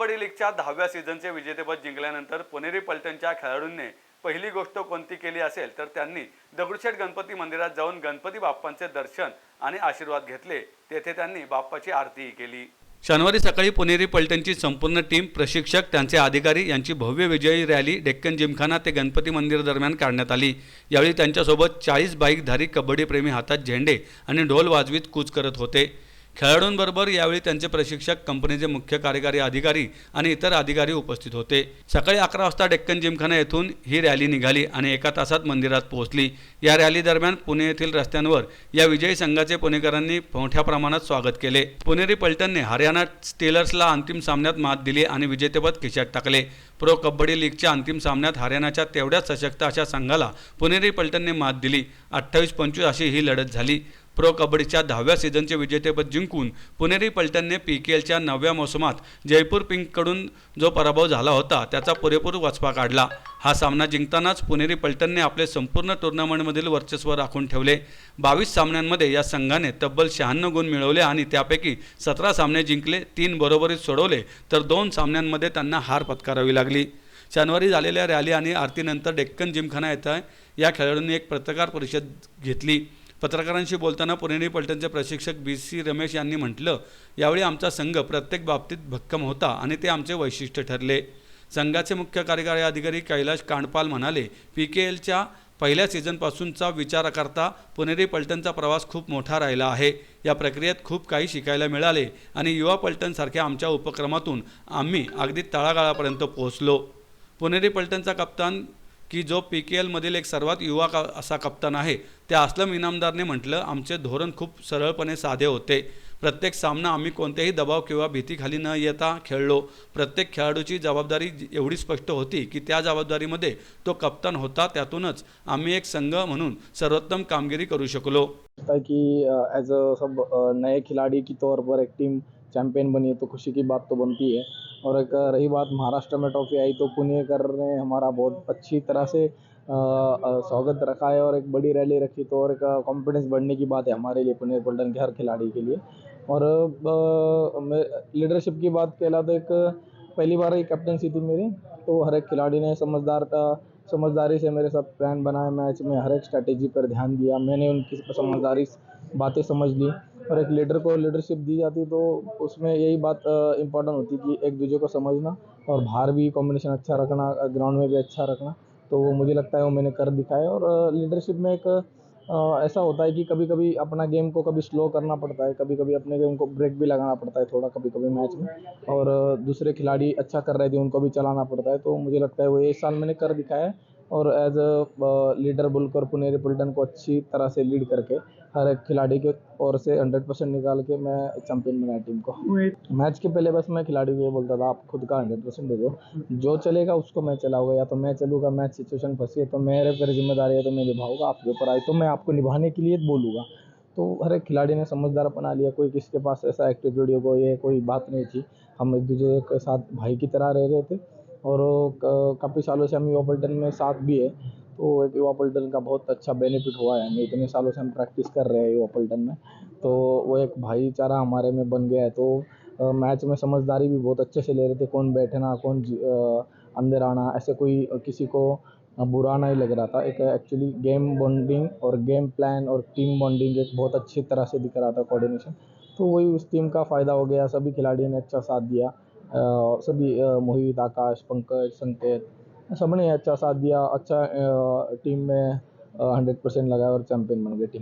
कबड्डी लीगच्या दहाव्या सीझनचे विजेतेपद जिंकल्यानंतर पुणेरी पलटणच्या खेळाडूंनी पहिली गोष्ट कोणती केली असेल तर त्यांनी दगडूशेठ गणपती मंदिरात जाऊन गणपती बाप्पांचे दर्शन आणि आशीर्वाद घेतले. तेथे त्यांनी बाप्पाची आरतीही केली. शनिवारी सकाळी पुणेरी पलटणची संपूर्ण टीम प्रशिक्षक त्यांचे अधिकारी यांची भव्य विजयी रॅली डेक्कन जिमखाना ते गणपती मंदिर दरम्यान काढण्यात आली. यावेळी त्यांच्यासोबत चाळीस बाईकधारी कबड्डीप्रेमी हातात झेंडे आणि ढोल वाजवीत कूच करत होते. खेळाडूंबरोबर यावेळी त्यांचे प्रशिक्षक कंपनीचे मुख्य कार्यकारी अधिकारी आणि इतर अधिकारी उपस्थित होते. सकाळी अकरा वाजता डेक्कन जिमखाना येथून ही रॅली निघाली आणि एका तासात मंदिरात पोहोचली. या रॅली दरम्यान पुणे येथील रस्त्यांवर या विजयी संघाचे पुणेकरांनी मोठ्या प्रमाणात स्वागत केले. पुणेरी पलटनने हरियाणा स्टीलर्सला अंतिम सामन्यात मात दिली आणि विजेतेपद खिशात टाकले. प्रो कबड्डी लीगच्या अंतिम सामन्यात हरियाणाच्या तेवढ्याच सशक्त अशा संघाला पुणेरी पलटनने मात दिली. अठ्ठावीस पंचवीस अशी ही लढत झाली. प्रो कबड्डीच्या दहाव्या सीझनचे विजेतेपद जिंकून पुणेरी पलटणने पी के एलच्या नवव्या मोसमात जयपूर पिंककडून जो पराभव झाला होता त्याचा पुरेपूर वाचपा काढला. हा सामना जिंकतानाच पुणेरी पलटणने आपले संपूर्ण टुर्नामेंटमधील वर्चस्व राखून ठेवले. बावीस सामन्यांमध्ये या संघाने तब्बल शहाण्णव गुण मिळवले आणि त्यापैकी सतरा सामने जिंकले तीन बरोबरीत सोडवले तर दोन सामन्यांमध्ये त्यांना हार पत्करावी लागली. शनिवारी झालेल्या रॅली आणि आरतीनंतर डेक्कन जिमखाना येथे या खेळाडूंनी एक पत्रकार परिषद घेतली. पत्रकारांशी बोलताना पुणेरी पलटणचे प्रशिक्षक बी सी रमेश यांनी म्हटलं यावेळी आमचा संघ प्रत्येक बाबतीत भक्कम होता आणि ते आमचे वैशिष्ट्य ठरले. संघाचे मुख्य कार्यकारी अधिकारी कैलाश कांडपाल म्हणाले पी के एलच्या पहिल्या सीझनपासूनचा विचार करता पुणेरी पलटणचा प्रवास खूप मोठा राहिला आहे. या प्रक्रियेत खूप काही शिकायला मिळाले आणि युवा पलटणसारख्या आमच्या उपक्रमातून आम्ही अगदी तळागाळापर्यंत पोहोचलो. पुणेरी पलटणचा कप्तान की जो पी के एलमधील एक सर्वात युवा का असा कप्तान आहे त्या असलम इनामदारने म्हटलं आमचे धोरण खूप सरळपणे साधे होते. प्रत्येक सामना आम्ही कोणत्याही दबाव किंवा भीतीखाली न येता खेळलो. प्रत्येक खेळाडूची जबाबदारी एवढी स्पष्ट होती की त्या जबाबदारीमध्ये तो कप्तान होता त्यातूनच आम्ही एक संघ म्हणून सर्वोत्तम कामगिरी करू शकलो. की ॲज अ सब नए खिलाड़ी की तौर पर एक टीम चैंपियन बनी है तो खुशी की बात तो बनती है। और एक रही बात, महाराष्ट्र में ट्रॉफी आई तो पुणेकर ने हमारा बहुत अच्छी तरह से स्वागत रखा है और एक बड़ी रैली रखी तो और एक कॉन्फिडेंस बढ़ने की बात है हमारे लिए पुणे गोल्डन के हर खिलाड़ी के लिए। और लीडरशिप की बात कहला तो एक, पहली बार ही कैप्टनसी थी मेरी तो हर एक खिलाड़ी ने समझदार का, समझदारी से मेरे साथ प्लान बनाया मैच में हर एक स्ट्रैटेजी पर ध्यान दिया, मैंने उनकी समझदारी बातें समझ ली। और एक लीडर को लीडरशिप दी जाती तो उसमें यही बात इम्पोर्टेंट होती कि एक दूसरे को समझना और बाहर भी कॉम्बिनेशन अच्छा रखना ग्राउंड में भी अच्छा रखना। तो वो मुझे लगता है वो मैंने कर दिखाया और लीडरशिप में एक ऐसा होता है कि कभी कभी अपना गेम को कभी स्लो करना पड़ता है कभी कभी अपने गेम को ब्रेक भी लगाना पड़ता है थोड़ा कभी कभी मैच में और दूसरे खिलाड़ी अच्छा कर रहे थे, उनको भी चलाना पड़ता है तो मुझे लगता है वो इस साल मैंने कर दिखाया और एज अ लीडर बोलकर पुनेरी पल्टन को अच्छी तरह से लीड करके हर एक खिलाड़ी के ओर से हंड्रेड परसेंट निकाल के मैं चैंपियन बनाया टीम को। मैच के पहले बस मैं खिलाड़ी को ये बोलता था आप खुद का हंड्रेड परसेंट दे दो। जो चलेगा उसको मैं चलाऊँगा या तो मैं चलूँगा मैच सिचुएशन फंसी है तो मेरे पर ज़िम्मेदारी है तो मैं निभाऊँगा आपके ऊपर आई तो मैं आपको निभाने के लिए बोलूँगा। तो हर एक खिलाड़ी ने समझदार अपना लिया कोई किसी के पास ऐसा एटीट्यूड हो ये कोई बात नहीं थी। हम एक दूसरे के साथ भाई की तरह रह रहे थे। और काफ़ी सालों से हम युवा पल्टन में साथ भी है। तो एक युवा पल्टन का बहुत अच्छा बेनिफिट हुआ है। हमें इतने सालों से हम प्रैक्टिस कर रहे हैं युवा पल्टन में। तो वो एक भाईचारा हमारे में बन गया है। तो मैच में समझदारी भी बहुत अच्छे से ले रहे थे। कौन बैठना, कौन अंदर आना, ऐसे कोई किसी को बुरा नहीं लग रहा था। एक एक्चुअली गेम बॉन्डिंग और गेम प्लान और टीम बॉन्डिंग एक बहुत अच्छी तरह से दिख रहा था कोऑर्डिनेशन तो वही उस टीम का फ़ायदा हो गया। सभी खिलाड़ियों ने अच्छा साथ दिया। सभी मोहित, आकाश, पंकज, संकेत, सबने अच्छा साथ दिया। अच्छा टीम में हंड्रेड परसेंट लगाया और चैंपियन बन गई टीम